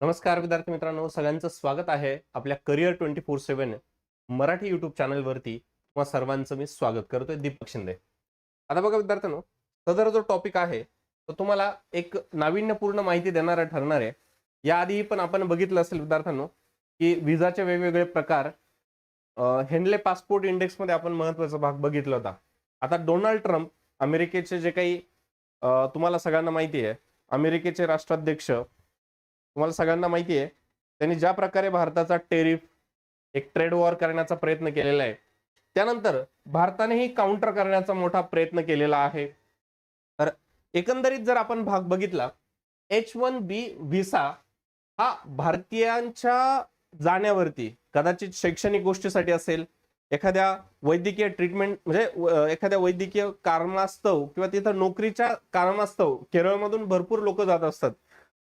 नमस्कार विद्यार्थी मित्रांनो सगळ्यांचं स्वागत आहे आपल्या career twenty four seven Marathi YouTube चॅनलवरती किंवा सर्वांचं मी स्वागत करतोय दीपक शिंदे. आता बघा विद्यार्थ्यांनो सदर जो टॉपिक आहे तो तुम्हाला एक नाविन्यपूर्ण माहिती देणारा ठरणार आहे. याआधी पण आपण बघितलं असेल विद्यार्थ्यांनो की विजाचे वेगवेगळे प्रकार हेनले पासपोर्ट इंडेक्समध्ये आपण महत्त्वाचा भाग बघितला होता. आता डोनाल्ड ट्रम्प अमेरिकेचे जे काही तुम्हाला सगळ्यांना माहिती आहे अमेरिकेचे राष्ट्राध्यक्ष तुम्हाला सगळ्यांना माहिती आहे त्यांनी ज्या प्रकारे भारताचा टेरिफ एक ट्रेड वॉर करण्याचा प्रयत्न केलेला आहे त्यानंतर भारतानेही काउंटर करण्याचा मोठा प्रयत्न केलेला आहे. तर एकंदरीत जर आपण भाग बघितला एच वन बी व्हिसा हा भारतीयांच्या जाण्यावरती कदाचित शैक्षणिक गोष्टीसाठी असेल एखाद्या वैद्यकीय ट्रीटमेंट म्हणजे एखाद्या वैद्यकीय कारणास्तव किंवा तिथं नोकरीच्या कारणास्तव केरळमधून भरपूर लोक जात असतात.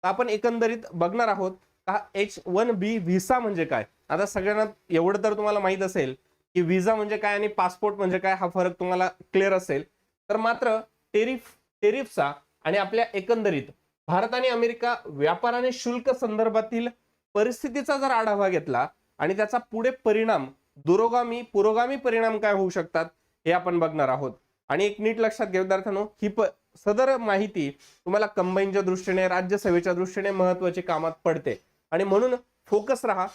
तर आपण एकंदरीत बघणार आहोत का एच वन बी व्हिसा म्हणजे काय? आता सगळ्यांना एवढं तर तुम्हाला माहीत असेल की व्हिसा म्हणजे काय आणि पासपोर्ट म्हणजे काय हा फरक तुम्हाला क्लिअर असेल. तर मात्र टेरिफ टेरिफचा आणि आपल्या एकंदरीत भारत आणि अमेरिका व्यापार आणि शुल्क संदर्भातील परिस्थितीचा जर आढावा घेतला आणि त्याचा पुढे परिणाम दुरोगामी पुरोगामी परिणाम काय होऊ शकतात हे आपण बघणार आहोत. आणि एक नीट लक्षात घ्या विद्यार्थ्यांनो ही प सदर माहिती तुम्हाला कंबाईनच्या दृष्टीने राज्यसेवेच्या दृष्टीने महत्वाची कामात पडते. आणि म्हणून फोकस राहा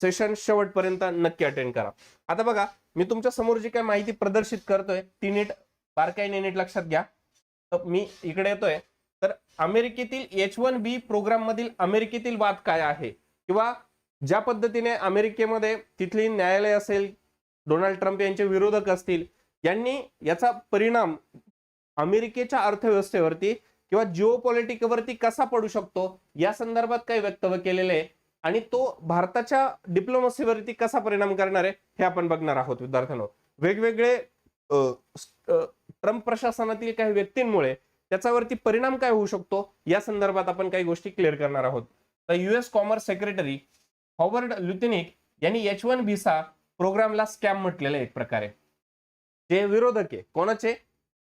सेशन शेवटपर्यंत नक्की अटेंड करा. आता बघा मी तुमच्यासमोर जी काय माहिती प्रदर्शित करतोय ती नीट बारकाईने नीट लक्षात घ्या. तर मी इकडे येतोय. तर अमेरिकेतील एच वन बी प्रोग्राम मधील अमेरिकेतील वाद काय आहे? किंवा ज्या पद्धतीने अमेरिकेमध्ये तिथली न्यायालय असेल डोनाल्ड ट्रम्प यांचे विरोधक असतील यांनी याचा परिणाम अमेरिकेच्या अर्थव्यवस्थेवरती किंवा जिओ पॉलिटिकवरती कसा पडू शकतो या संदर्भात काही वक्तव्य केलेले आहे. आणि तो भारताच्या डिप्लोमसीवरती कसा परिणाम करणार आहे हे आपण बघणार आहोत विद्यार्थ्यांनो. वेगवेगळे ट्रम्प प्रशासनातील काही व्यक्तींमुळे त्याच्यावरती परिणाम काय होऊ शकतो या संदर्भात आपण काही गोष्टी क्लिअर करणार आहोत. तर US commerce secretary Howard Lutnick यांनी एच वन व्हिसा प्रोग्रामला स्कॅम म्हटलेलं एक प्रकारे. जे विरोधक आहे कोणाचे?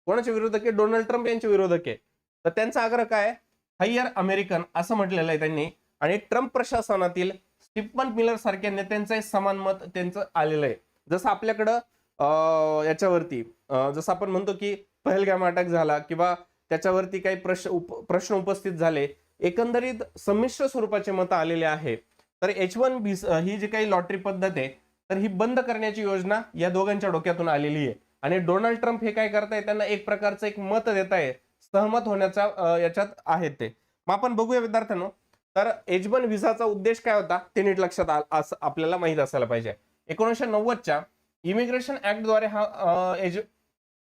कोणाचे विरोधक आहे? डोनाल्ड ट्रम्प यांचे विरोधक आहे. तर त्यांचा आग्रह काय हायर अमेरिकन असं म्हटलेलं आहे त्यांनी. आणि ट्रम्प प्रशासनातील स्टीफन मिलर सारख्या नेत्यांचं समान मत त्यांचं आलेलं आहे. जसं आपल्याकडं याच्यावरती जसं आपण म्हणतो की पहलगाम अटॅक झाला किंवा त्याच्यावरती काही प्रश्न उप प्रश्न उपस्थित झाले एकंदरीत संमिश्र स्वरूपाचे मत आलेले आहे. तर एच वन बी ही जी काही लॉटरी पद्धत आहे तर ही बंद करण्याची योजना या दोघांच्या डोक्यातून आलेली आहे. आणि डोनाल्ड ट्रम्प हे काय करताय? त्यांना एक प्रकारचं एक मत देत आहे सहमत होण्याचा याच्यात आहेत ते. मग आपण बघूया विद्यार्थ्यांनो. तर एजबन वन व्हिसाचा उद्देश काय होता? ते नीट लक्षात आपल्याला माहीत असायला पाहिजे. एकोणीसशे नव्वदच्या इमिग्रेशन ऍक्टद्वारे हा H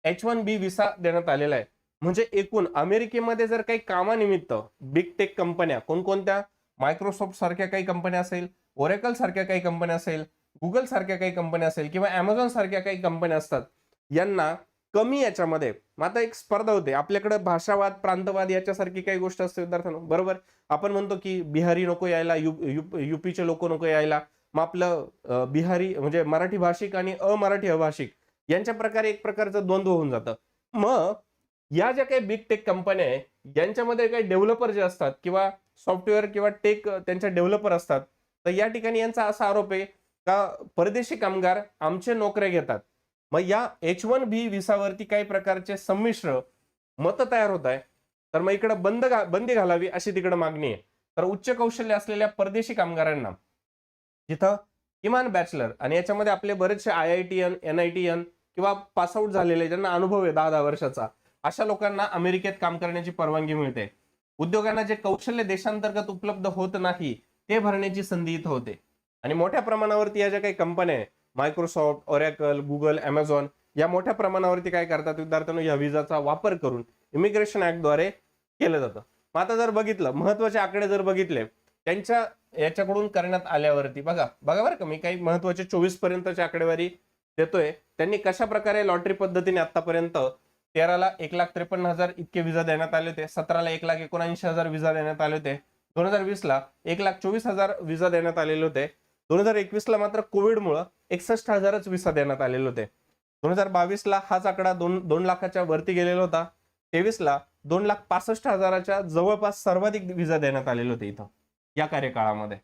H one B visa देण्यात आलेला आहे. म्हणजे एकूण अमेरिकेमध्ये जर काही कामानिमित्त बिग टेक कंपन्या कोणकोणत्या? मायक्रोसॉफ्ट सारख्या काही कंपन्या असेल ओरेकल सारख्या काही कंपन्या असेल गुगल सारख्या काही कंपन्या असेल किंवा अमेझॉन सारख्या काही कंपन्या असतात यांना कमी याच्यामध्ये मग आता एक स्पर्धा होते. आपल्याकडे भाषावाद प्रांतवाद याच्यासारखी काही गोष्ट असते विद्यार्थ्यांना. बरोबर? आपण म्हणतो की बिहारी नको यायला यु यु- युपीचे लोक नको यायला. मग आपलं बिहारी म्हणजे मराठी भाषिक आणि अमराठी अभाषिक यांच्या प्रकारे एक प्रकारचं द्वंद्व होऊन जातं. मग या ज्या काही बिग टेक कंपन्या आहे यांच्यामध्ये काही डेव्हलपर जे असतात किंवा सॉफ्टवेअर किंवा टेक त्यांच्या डेव्हलपर असतात तर या ठिकाणी यांचा असा आरोप आहे का परदेशी कामगार आमचे नोकऱ्या घेतात. मग या एच वन बी विसावरती काही प्रकारचे संमिश्र मत तयार होत आहे. तर मग इकडं बंद गा बंदी घालावी अशी तिकडं मागणी आहे. तर उच्च कौशल्य असलेल्या परदेशी कामगारांना जिथं किमान बॅचलर आणि याच्यामध्ये आपले बरेचसे I I T N N I T N किंवा पासआउट झालेले ज्यांना अनुभव आहे दहा दहा वर्षाचा अशा लोकांना अमेरिकेत काम करण्याची परवानगी मिळते. उद्योगांना जे कौशल्य देशांतर्गत उपलब्ध होत नाही ते भरण्याची संधी इथं होते. आणि मोठ्या प्रमाणावरती या ज्या काही कंपन्या आहेत मायक्रोसॉफ्ट ओरॅकल गुगल ॲमेझॉन या मोठ्या प्रमाणावरती काय करतात? विद्यार्थ्यांनो या विजाचा वापर करून इमिग्रेशन ऍक्टद्वारे केलं जातं. मग आता जर बघितलं महत्त्वाचे आकडे जर बघितले त्यांच्या याच्याकडून करण्यात आल्यावरती बघा बघा बरं का मी काही महत्त्वाचे चोवीस पर्यंतची आकडेवारी देतोय. त्यांनी कशा प्रकारे लॉटरी पद्धतीने आतापर्यंत तेराला एक लाख त्रेपन्न हजार इतके विजा देण्यात आले होते सतराला एक लाख एकोणऐंशी हजार विजा देण्यात आले होते दोन हजार वीसला एक लाख चोवीस हजार विजा देण्यात आलेले होते. दोन हजार एकवीसला मात्र कोविडमुळं एकसष्ट हजारच विसा देण्यात आलेले होते. दोन हजार बावीसला हाच आकडा दोन दोन लाखाच्या वरती गेलेला होता. तेवीस ला दोन लाख पासष्ट हजाराच्या जवळपास सर्वाधिक विजा देण्यात आलेले होते इथं या कार्यकाळामध्ये.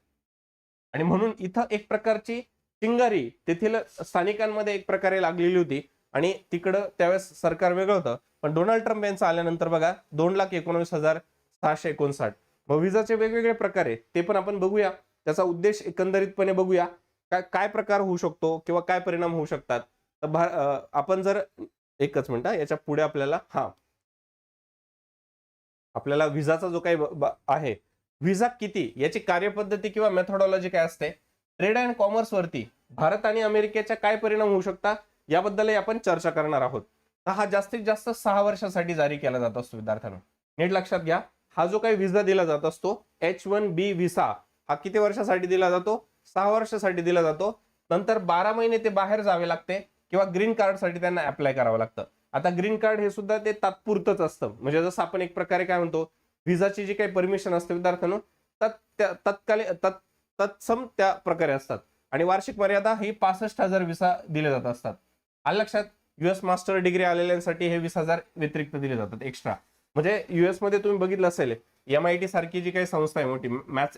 आणि म्हणून इथं एक प्रकारची चिंगारी तेथील स्थानिकांमध्ये एक प्रकारे लागलेली होती. आणि तिकडं त्यावेळेस सरकार वेगळं होतं. पण डोनाल्ड ट्रम्प यांचं आल्यानंतर बघा दोन लाख एकोणवीस हजार सहाशे एकोणसाठ. मग विजाचे वेगवेगळे प्रकार आहे ते पण आपण बघूया. त्याचा उद्देश एकंदरीतपणे बघूया. काय काय प्रकार होऊ शकतो किंवा काय परिणाम होऊ शकतात? तर भा- आपण जर एकच मिनिट याच्यापुढे आपल्याला हा. आपल्याला विजाचा जो काही आहे विजा किती? याची कार्यपद्धती किंवा मेथोडॉलॉजी काय असते? ट्रेड अँड कॉमर्स वरती भारत आणि अमेरिकेच्या काय परिणाम होऊ शकतात याबद्दलही आपण चर्चा करणार आहोत. तर हा जास्तीत जास्त सहा वर्षासाठी जारी केला जात असतो विद्यार्थ्यांना. नीट लक्षात घ्या. हा जो काही विजा दिला जात असतो एच वन बी व्हिसा हा किती वर्षासाठी दिला जातो? सहा वर्षासाठी दिला जातो. नंतर बारा महिने ते बाहेर जावे लागते किंवा ग्रीन कार्डसाठी त्यांना अप्लाय करावं लागतं. आता ग्रीन कार्ड हे सुद्धा ते तात्पुरतच असतं. म्हणजे जसं आपण एक प्रकारे काय म्हणतो व्हिजाची जी काही परमिशन असते विद्यार्थ्यांनो तत् तत्कालीन तत् तत्सम त्या प्रकारे असतात. आणि वार्षिक मर्यादा ही पासष्ट हजार विसा दिले जात असतात. आलं लक्षात? युएस मास्टर डिग्री आलेल्यांसाठी हे वीस हजार व्यतिरिक्त दिले जातात एक्स्ट्रा म्हणजे युएसमध्ये तुम्ही बघितलं असेल एम आय टी सारखी जी काही संस्था आहे मोठी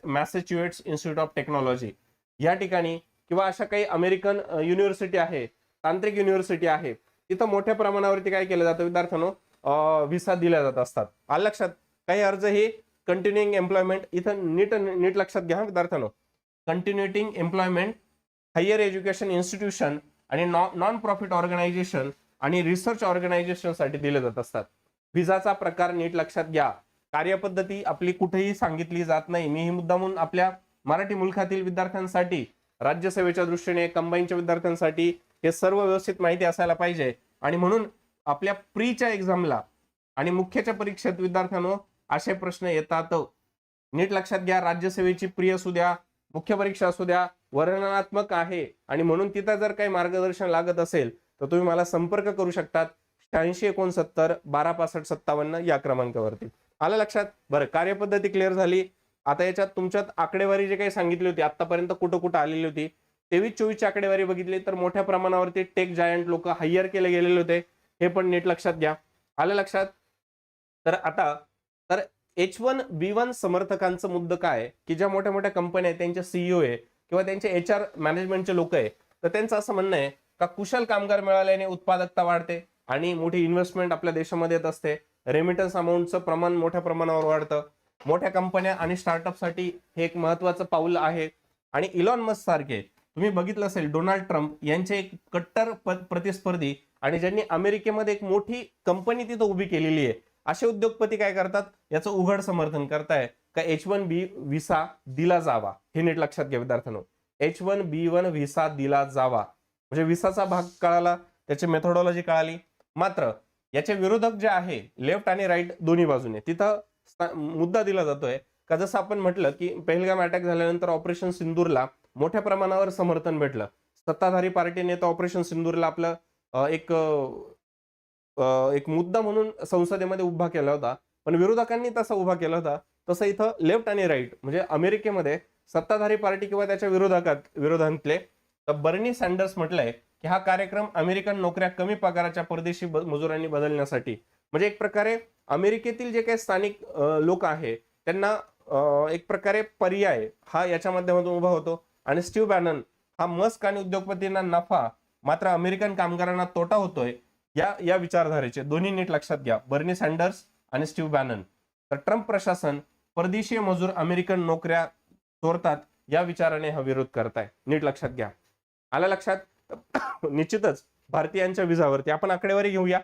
मॅसेच्युएट्स इन्स्टिट्यूट ऑफ टेक्नॉलॉजी या ठिकाणी किंवा अशा काही अमेरिकन युनिव्हर्सिटी आहे तांत्रिक युनिव्हर्सिटी आहे तिथं मोठ्या प्रमाणावरती काय केलं जातं विद्यार्थ्यांनो? व्हिसा दिल्या जात असतात. आलं लक्षात? काही अर्ज हे कंटिन्युइंग एम्प्लॉयमेंट इथं नीट नीट लक्षात घ्या विद्यार्थ्यांनो. Continuing employment higher education institution आणि नॉन प्रॉफिट ऑर्गनायझेशन आणि रिसर्च ऑर्गनायझेशनसाठी दिले जात असतात. व्हिसाचा प्रकार नीट लक्षात घ्या. कार्यपद्धती आपली कुठेही सांगितली जात नाही. मी ही मुद्दा म्हणून आपल्या मराठी मुलखातील विद्यार्थ्यांसाठी राज्यसेवेच्या दृष्टीने कंबाईनच्या विद्यार्थ्यांसाठी हे सर्व व्यवस्थित माहिती असायला पाहिजे. आणि म्हणून आपल्या प्रीच्या एक्झामला आणि मुख्यच्या परीक्षेत विद्यार्थ्यांनो असे प्रश्न येतात. नीट लक्षात घ्या राज्यसेवेची प्री असू द्या मुख्य परीक्षा असू द्या वर्णनात्मक आहे. आणि म्हणून तिथं जर काही मार्गदर्शन लागत असेल तर तुम्ही मला संपर्क करू शकतात. शहाऐंशी एकोणसत्तर बारा पासष्ट सत्तावन्न या क्रमांकावरती. आलं लक्षात? बरं कार्यपद्धती क्लिअर झाली. आता याच्यात तुमच्यात आकडेवारी जे काही सांगितली होती आतापर्यंत कुठं कुठं आलेली होती तेवीस चोवीसची आकडेवारी बघितली तर मोठ्या प्रमाणावरती टेक जायंट लोक हायर केले गेलेले होते. हे पण नीट लक्षात घ्या. आलं लक्षात? तर आता तर एच वन बी वन समर्थकांचं मुद्दं काय? आहे? की ज्या मोठ्या मोठ्या कंपन्या आहेत त्यांचे सीईओ आहे किंवा त्यांचे एच आर मॅनेजमेंटचे लोक आहे तर त्यांचं असं म्हणणं आहे का कुशल कामगार मिळाल्याने उत्पादकता वाढते आणि मोठी इन्व्हेस्टमेंट आपल्या देशामध्ये येत असते? रेमिटन्स अमाऊंटचं प्रमाण मोठ्या प्रमाणावर वाढतं. मोठ्या कंपन्या आणि स्टार्टअपसाठी हे एक महत्वाचं पाऊल आहे. आणि इलॉन मस्क सारखे तुम्ही बघितलं असेल डोनाल्ड ट्रम्प यांचे एक कट्टर प्रतिस्पर्धी आणि ज्यांनी अमेरिकेमध्ये एक मोठी कंपनी तिथं उभी केलेली आहे. असे उद्योगपती काय करतात? याचं उघड समर्थन करताय. का एच वन बी व्हिसा दिला जावा? हे नीट लक्षात घ्या विद्यार्थ्यांनो. H one B one visa दिला जावा. म्हणजे व्हिसाचा भाग कळाला त्याची मेथोडॉलॉजी कळाली. मात्र याचे विरोधक जे आहे लेफ्ट आणि राईट दोन्ही बाजूने तिथं मुद्दा दिला जातोय. का जसं आपण म्हटलं की पहलगाम अटॅक झाल्यानंतर ऑपरेशन सिंदूरला मोठ्या प्रमाणावर समर्थन भेटलं. सत्ताधारी पार्टीने तर ऑपरेशन सिंदूरला आपलं एक एक मुद्दा म्हणून संसदेमध्ये उभा केला होता. पण विरोधकांनी तसा उभा केला होता. तसं इथं लेफ्ट आणि राईट म्हणजे अमेरिकेमध्ये सत्ताधारी पार्टी किंवा त्याच्या विरोधकात विरोधांतले तर बर्नी सँडर्स म्हटलंय की हा कार्यक्रम अमेरिकन नोकऱ्या कमी पगाराच्या परदेशी मजुरांनी बदलण्यासाठी. म्हणजे एक प्रकारे अमेरिकेतील जे काही स्थानिक लोक आहे त्यांना एक प्रकारे पर्याय हा याच्या माध्यमातून उभा होतो. आणि स्टीव बॅनन हा मस्क आणि उद्योगपतींना नफा मात्र अमेरिकन कामगारांना तोटा होतोय या या विचारधारेचे. दोन्ही नीट लक्षात घ्या. बर्नी सँडर्स आणि स्टीव बॅनन. तर ट्रम्प प्रशासन परदेशीय मजूर अमेरिकन नोकऱ्या चोरतात या विचाराने हा विरोध करताय. नीट लक्षात घ्या. आल्या लक्षात? निश्चितच भारतीयांच्या विजावरती. आपण आकडेवारी घेऊया.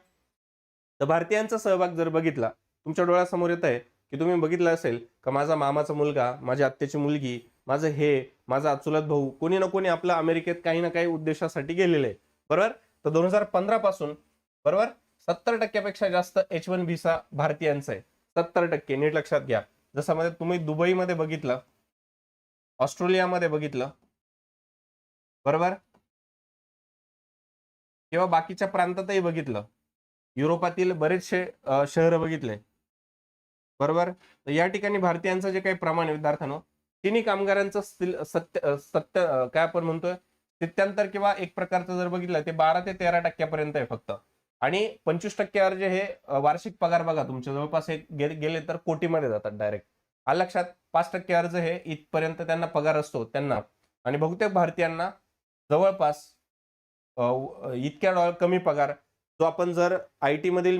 तर भारतीयांचा सहभाग जर बघितला तुमच्या डोळ्यासमोर येत आहे की तुम्ही बघितलं असेल का माझा मामाचा मुलगा माझ्या आत्याची मुलगी माझं हे माझा अचुलत भाऊ कोणी ना कोणी आपलं अमेरिकेत काही ना काही उद्देशासाठी गेलेलं आहे बरोबर? तर दोन हजार पंधरा पासून बरोबर? सत्तर टक्क्यापेक्षा जास्त एच वन व्हिसा भारतीयांचा आहे. सत्तर टक्के नीट लक्षात घ्या. जसं मध्ये तुम्ही दुबईमध्ये बघितलं ऑस्ट्रेलियामध्ये बघितलं बरोबर? किंवा बाकीच्या प्रांतातही बघितलं. युरोपातील बरेचसे शहर बघितले. बरोबर? तर या ठिकाणी भारतीयांचं जे काही प्रमाण आहे विद्यार्थ्यांनो तिन्ही कामगारांचं सत्य सत्य काय आपण म्हणतोय? स्थित्यांतर किंवा एक प्रकारचं जर बघितलं ते बारा ते तेरा टक्क्यापर्यंत आहे फक्त. आणि पंचवीस टक्के अर्ज हे वार्षिक पगार बघा तुमच्या जवळपास एक गेले तर कोटीमध्ये जातात डायरेक्ट आलं लक्षात पाच टक्के अर्ज हे इथपर्यंत त्यांना पगार असतो त्यांना. आणि बहुतेक भारतीयांना जवळपास इतक्या डॉलर कमी पगार जो आपण जर आय टीमधील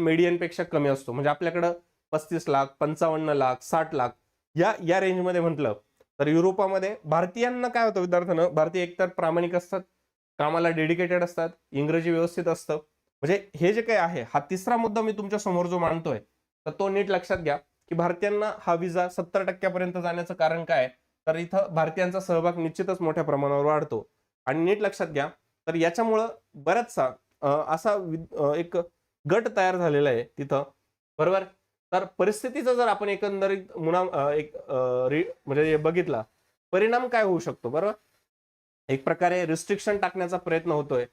कमी असतो म्हणजे आपल्याकडं पस्तीस लाख पंचावन्न लाख साठ लाख या या रेंजमध्ये म्हटलं तर युरोपामध्ये भारतीयांना काय होतं विद्यार्थ्यांना भारतीय एकतर प्रामाणिक असतात कामाला डेडिकेटेड असतात इंग्रजी व्यवस्थित असतं. म्हणजे हे जे काही आहे हा तिसरा मुद्दा मी तुमच्यासमोर जो मांडतोय तर तो नीट लक्षात घ्या की भारतीयांना हा विजा सत्तर टक्क्यापर्यंत जाण्याचं कारण काय तर इथं भारतीयांचा सहभाग निश्चितच मोठ्या प्रमाणावर वाढतो. आणि नीट लक्षात घ्या तर याच्यामुळं बराचसा असा एक गट तयार झालेला आहे तिथं. बरोबर? तर परिस्थितीचा जर आपण एकंदरीत मुना एक म्हणजे बघितला परिणाम काय होऊ शकतो? बरोबर? एक प्रकारे रिस्ट्रिक्शन टाकण्याचा प्रयत्न होतोय.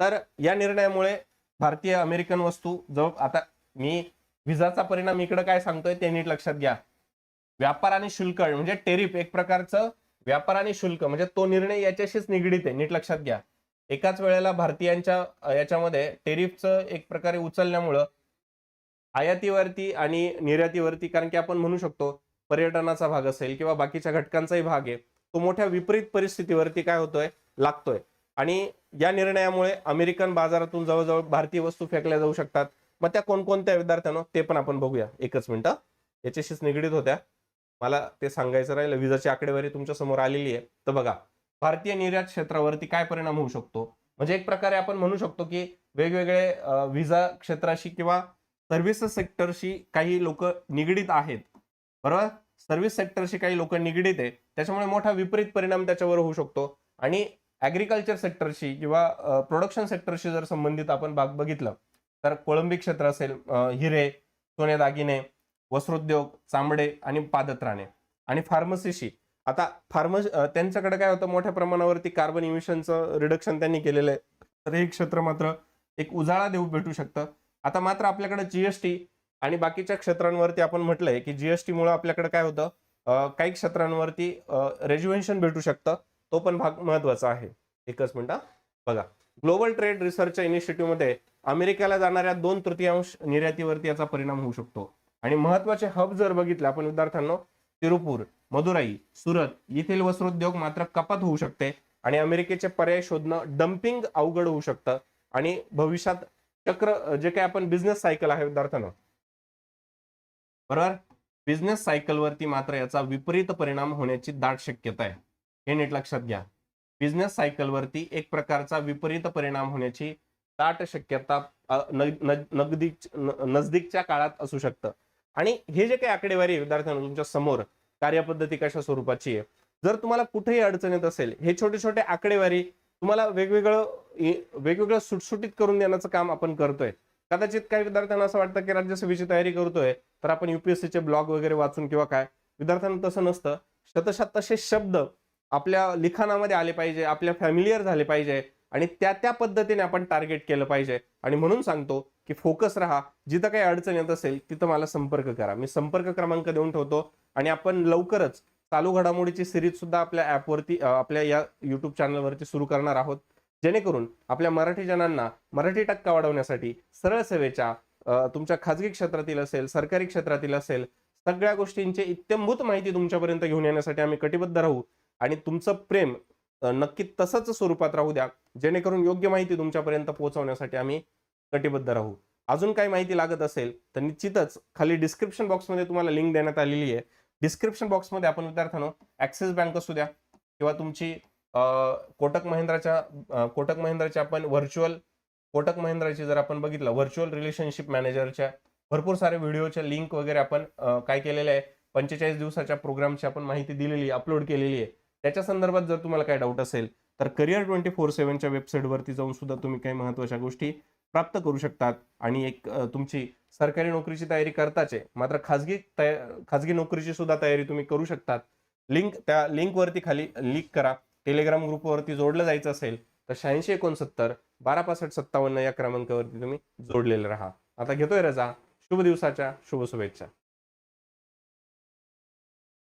तर या निर्णयामुळे भारतीय अमेरिकन वस्तू जवळ आता मी विजाचा परिणाम इकडं काय सांगतोय ते नीट लक्षात घ्या. व्यापार आणि शुल्क म्हणजे टेरिफ एक प्रकारचं व्यापार आणि शुल्क म्हणजे तो निर्णय याच्याशीच निगडीत आहे नीट लक्षात घ्या. एकाच वेळेला भारतीयांच्या याच्यामध्ये टेरिफचं एक प्रकारे उचलण्यामुळं आयातीवरती आणि निर्यातीवरती कारण की आपण म्हणू शकतो पर्यटनाचा भाग असेल किंवा बाकीच्या घटकांचाही भाग आहे तो मोठ्या विपरीत परिस्थितीवरती काय होतोय लागतोय. आणि या निर्णयामुळे अमेरिकन बाजारातून जवळजवळ भारतीय वस्तू फेकल्या जाऊ शकतात. मग त्या कोणकोणत्या विद्यार्थ्यांना ते पण आपण बघूया. एकच मिनिटं. याच्याशीच निगडीत होत्या. मला ते सांगायचं राहिलं. विजाची आकडेवारी तुमच्यासमोर आलेली आहे. तर बघा भारतीय निर्यात क्षेत्रावरती काय परिणाम होऊ शकतो? म्हणजे एक प्रकारे आपण म्हणू शकतो की वेगवेगळे विजा क्षेत्राशी किंवा सर्व्हिसेस सेक्टरशी काही लोक निगडीत आहेत. बरोबर? सर्व्हिस सेक्टरशी काही लोक निगडीत आहे. त्याच्यामुळे मोठा विपरीत परिणाम त्याच्यावर होऊ शकतो. आणि ॲग्रिकल्चर सेक्टरशी किंवा प्रोडक्शन सेक्टरशी जर संबंधित आपण भाग बघितलं तर कोळंबी क्षेत्र असेल हिरे सोने दागिने वस्त्रोद्योग चांबडे आणि पादत्राणे. आणि फार्मसीशी आता फार्म त्यांच्याकडे काय होतं मोठ्या प्रमाणावरती कार्बन इमिशनचं रिडक्शन त्यांनी केलेलं आहे. तर हे क्षेत्र मात्र एक उजाळा देऊ भेटू शकतं. आता मात्र आपल्याकडे जीएसटी आणि बाकीच्या क्षेत्रांवरती आपण म्हटलंय की जीएसटी मुळे आपल्याकडे काय होतं काही क्षेत्रांवरती रेज्युएशन भेटू शकतं. तो पण भाग महत्त्वाचा आहे. एकच मिनिट बघा ग्लोबल ट्रेड रिसर्च इनिशिएटिव्हमध्ये अमेरिकेला जाणाऱ्या दोन तृतीयांश निर्यातीवरती याचा परिणाम होऊ शकतो. आणि महत्त्वाचे हब जर बघितले आपण विद्यार्थ्यांना तिरुपूर मदुराई सुरत येथील वस्त्रोद्योग मात्र कपात होऊ शकते आणि अमेरिकेचे पर्याय शोधणं डम्पिंग अवघड होऊ शकतं आणि भविष्यात चक्र जे काही आपण बिझनेस सायकल आहे विद्यार्थ्यांना बरोबर? बिझनेस सायकलवरती मात्र याचा विपरीत परिणाम होण्याची दाट शक्यता आहे. हे नीट लक्षात घ्या. बिझनेस सायकलवरती एक प्रकारचा विपरीत परिणाम होण्याची दाट शक्यता नगदी नजदीकच्या काळात असू शकतं. आणि हे जे काही आकडेवारी विद्यार्थ्यांना तुमच्यासमोर कार्यपद्धती कशा स्वरूपाची आहे जर तुम्हाला कुठेही अडचण येत असेल हे छोटे छोटे आकडेवारी तुम्हाला वेगवेगळं वेगवेगळं सुटसुटीत करून देण्याचं काम आपण करतोय. कदाचित काही विद्यार्थ्यांना असं वाटतं की राज्यसभेची तयारी करतोय तर आपण युपीएससीचे ब्लॉग वगैरे वाचून किंवा काय विद्यार्थ्यांना तसं नसतं. शतशात तसे शब्द आपल्या लिखाणामध्ये आले पाहिजे आपल्या फॅमिलियर झाले पाहिजे आणि त्या त्या पद्धतीने आपण टार्गेट केलं पाहिजे. आणि म्हणून सांगतो की फोकस राहा. जिथं काही अडचण येत असेल तिथं मला संपर्क करा. मी संपर्क क्रमांक देऊन ठेवतो आणि आपण लवकरच चालू घडामोडीची सिरीज सुद्धा आपल्या ऍपवरती आपल्या या युट्यूब चॅनलवरती सुरू करणार आहोत. जेणेकरून आपल्या मराठी जणांना मराठी टक्का वाढवण्यासाठी सरळ सेवेच्या तुमच्या खाजगी क्षेत्रातील असेल सरकारी क्षेत्रातील असेल सगळ्या गोष्टींची इत्यंभूत माहिती तुमच्यापर्यंत घेऊन येण्यासाठी आम्ही कटिबद्ध राहू आणि तुमचं प्रेम नक्की तसंच स्वरूपात राहू द्या. जेणेकरून योग्य माहिती तुमच्यापर्यंत पोहोचवण्यासाठी आम्ही कटिबद्ध राहू. अजून काही माहिती लागत असेल तर निश्चितच खाली डिस्क्रिप्शन बॉक्समध्ये तुम्हाला लिंक देण्यात आलेली आहे. डिस्क्रिप्शन बॉक्समध्ये आपण विद्यार्थ्यांनो ऍक्सिस बँक असू द्या किंवा तुमची कोटक महिंद्राच्या कोटक महिंद्राच्या आपण व्हर्च्युअल कोटक महिंद्राची जर आपण बघितलं व्हर्च्युअल रिलेशनशिप मॅनेजरच्या भरपूर सारे व्हिडिओच्या लिंक वगैरे आपण काय केलेले आहे पंचेचाळीस दिवसाच्या प्रोग्रामची आपण माहिती दिलेली अपलोड केलेली आहे. त्याच्या संदर्भात जर तुम्हाला काही डाऊट असेल तर करिअर ट्वेंटी फोर सेव्हनच्या वेबसाईटवरती जाऊन सुद्धा तुम्ही काही महत्त्वाच्या गोष्टी प्राप्त करू शकतात आणि एक तुमची सरकारी नोकरीची तयारी करताच आहे मात्र खाजगी तया खाजगी नोकरीची सुद्धा तयारी तुम्ही करू शकतात. लिंक त्या लिंकवरती खाली लिंक करा. टेलिग्राम ग्रुपवरती जोडलं जायचं असेल तर शहाऐंशी एकोणसत्तर बारा पासष्ट सत्तावन्न या क्रमांकावरती तुम्ही जोडलेले राहा. आता घेतोय रजा. शुभ दिवसाच्या शुभ शुभेच्छा.